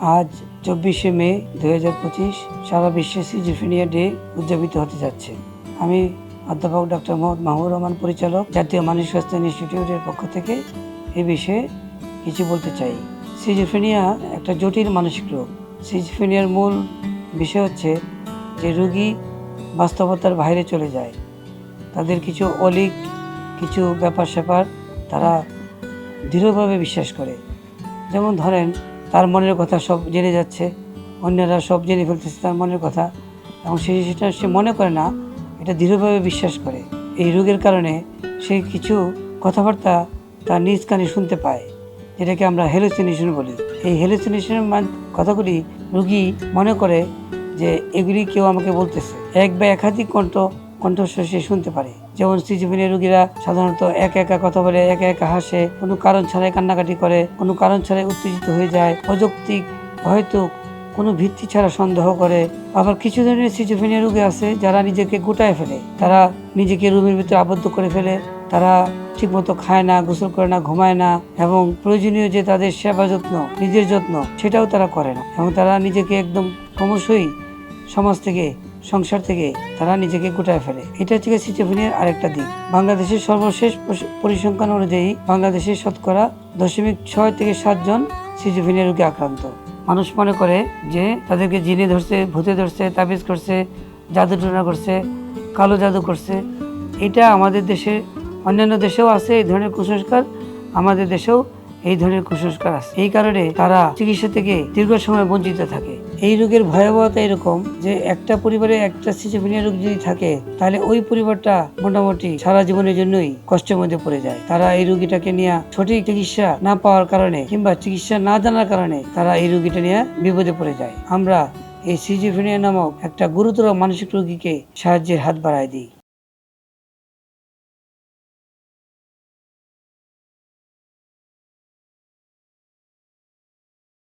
আজ চব্বিশে মে দু হাজার পঁচিশ সারা বিশ্বে সিজিফিনিয়া ডে উদযাপিত হতে যাচ্ছে। আমি অধ্যাপক ডক্টর মোহাম্মদ মাহমুর রহমান, পরিচালক জাতীয় মানসিক স্বাস্থ্য ইনস্টিটিউটের পক্ষ থেকে এ বিষয়ে কিছু বলতে চাই। সিজিফিনিয়া একটা জটিল মানসিক রোগ। সিজিফিনিয়ার মূল বিষয় হচ্ছে যে রুগী বাস্তবতার বাইরে চলে যায়। তাদের কিছু অলিক, কিছু ব্যাপার স্যাপার তারা দৃঢ়ভাবে বিশ্বাস করে। যেমন ধরেন তার মনের কথা সব জেনে যাচ্ছে, অন্যরা সব জেনে ফেলতেছে তার মনের কথা। এবং সে সেটা সে মনে করে না, এটা দৃঢ়ভাবে বিশ্বাস করে। এই রোগের কারণে সে কিছু কথাবার্তা তার নিজ কানে শুনতে পায়, যেটাকে আমরা হেলুসিনেশন বলি। এই হেলুসিনেশনের কথাগুলি রুগী মনে করে যে এগুলি কেউ আমাকে বলতেছে। এক বা একাধিক কণ্ঠ কণ্ঠস্বর সে শুনতে পারে। যেমন সিজিফিনিয়া রোগীরা সাধারণত একা একা কথা বলে, একা একা হাসে, কোনো কারণ ছাড়াই কান্নাকাটি করে, কোনো কারণ ছাড়াই উত্তেজিত হয়ে যায়, অযৌক্তিক, হয়তো কোনো ভিত্তি ছাড়া সন্দেহ করে। আবার কিছু ধরনের সিজোফেনিয়া রোগী আছে যারা নিজেকে গোটায় ফেলে। তারা নিজেকে রুমের ভিতরে আবদ্ধ করে ফেলে, তারা ঠিকমতো খায় না, গোসল করে না, ঘুমায় না এবং প্রয়োজনীয় যে তাদের সেবা যত্ন, নিজের যত্ন, সেটাও তারা করে না। এবং তারা নিজেকে একদম ক্রমশই সমাজ থেকে সংসার থেকে তারা নিজেকে গোটায় ফেলে। এটা হচ্ছে সিজোফেনিয়ার আরেকটা দিক। বাংলাদেশের সর্বশেষ পরিসংখ্যান অনুযায়ী বাংলাদেশের শতকরা দশমিক ছয় থেকে সাতজন সিজোফেনিয়া রোগে আক্রান্ত। মানুষ মনে করে যে তাদেরকে জিনে ধরছে, ভূতে ধরছে, তাবিজ করছে, জাদু টোনা করছে, কালো জাদু করছে। এটা আমাদের দেশে, অন্যান্য দেশেও আছে এই ধরনের কুসংস্কার। আমাদের দেশেও এই ধরনের কুসংস্কার আছে। এই কারণে তারা চিকিৎসা থেকে দীর্ঘ সময় বঞ্চিত থাকে। এই রোগের ভয়াবহতা এরকম যে একটা পরিবারে একটা সিজোফেনিয়া রোগ যদি থাকে, তাহলে ওই পরিবারটা মোটামুটি সারা জীবনের জন্যই কষ্টের মধ্যে পড়ে যায়। তারা এই রোগীটাকে নিয়ে সঠিক চিকিৎসা না পাওয়ার কারণে কিংবা চিকিৎসা না জানার কারণে তারা এই রোগীটা নিয়ে বিপদে পড়ে যায়। আমরা এই সিজিফেনিয়া নামক একটা গুরুতর মানসিক রোগীকে সাহায্যের হাত বাড়ায় দিই।